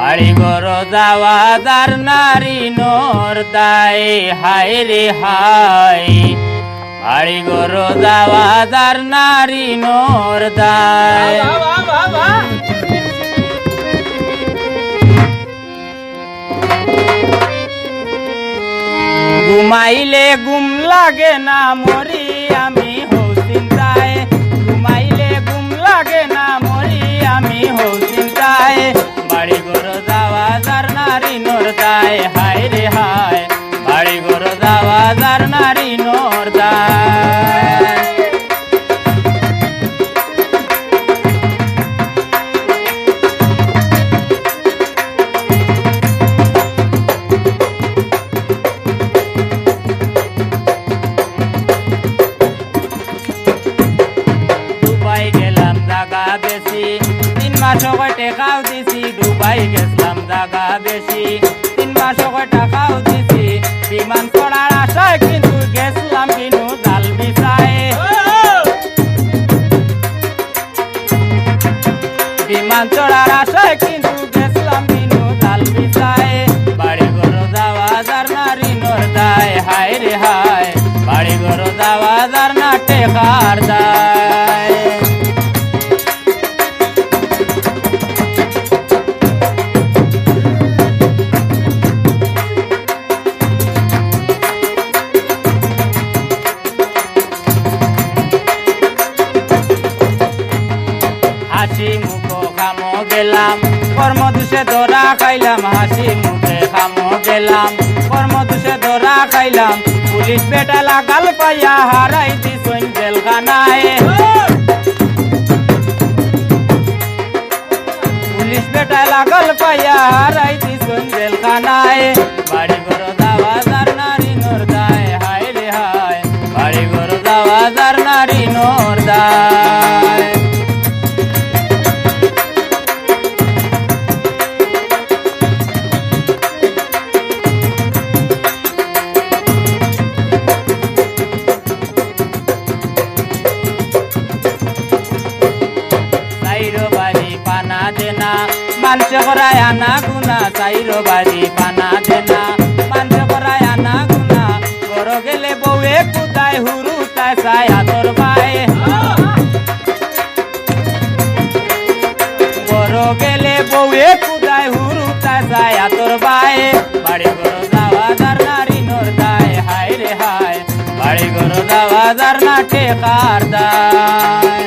বাড়ি ঘর দাওয়াদার নারী নোর দায়, হায় রে হায়। বাড়ি ঘর দাওয়াদার নারী নোর দায়। ঘুমাইলে ঘুম লাগে না মরি আমি। দায় হায় রে হায়, বাড়ি ঘর যাওয়া যার নারী নোর দায় দুবাই গেলাম জাগা বেশি, তিন মাস হয় টাকাও দিছি দুবাই গেছিলাম জাগা বেশি। হয় বিমান চড়ার আশায় কিন্তু গেছিলাম বিছায় বিমান চড়ার আশায় কিন্তু গেছিলাম কিন্তু জাল বাড়ি ঘর যাওয়া যার নারী নর হায় রে বাড়ি ঘর যাওয়া না টেকার হাসি মুখ খামো গেলাম। কর্ম দুষে ধরা খাইলাম, হাসি মুখে খামো গেলাম। কর্ম দুষে ধরা খাইলাম, পুলিশ বেটা লাগাল পাইয়া হারাই দিছইন জেলখানায়। পুলিশ বেটা লাগাল পাইয়া হারাই দিছইন জেলখানায়। বাড়ি ঘর দাওয়া যার নারী নোর দায়, হায় রে হায়। বাড়ি ঘর দাওয়া যার নারী নোর মানুষ করায় আনা গুনা সাইরো বাড়ি পানা দেনা। মানুষ করায় আনা গুনা বড় গেলে বউয়ে কুদায় হুরু তাই সাই আতর পায়। বড় গেলে বউয়ে কুদায় হুরু তাই সাই আতর পায়। বাড়ি ঘর যাওয়া যার নারী নোর দায়, হায় রে হায়। বাড়ি ঘর যাওয়া যার না, টেকার দায়।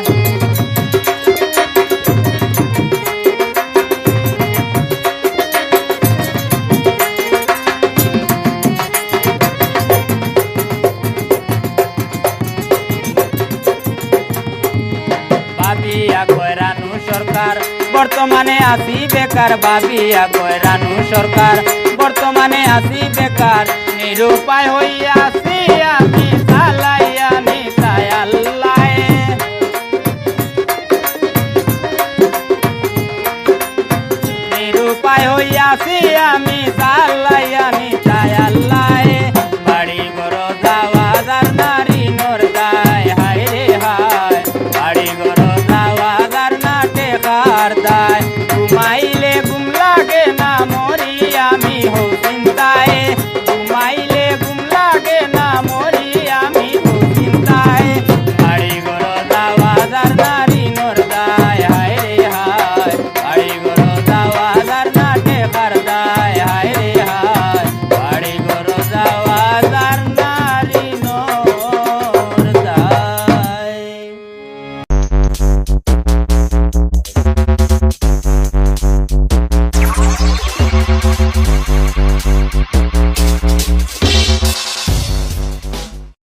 সরকার। বর্তমানে আসি বেকার বাবিয়া কয়রানু সরকার। বর্তমানে আসি বেকার, নিরুপায় হইয়া আসি আমি চালাই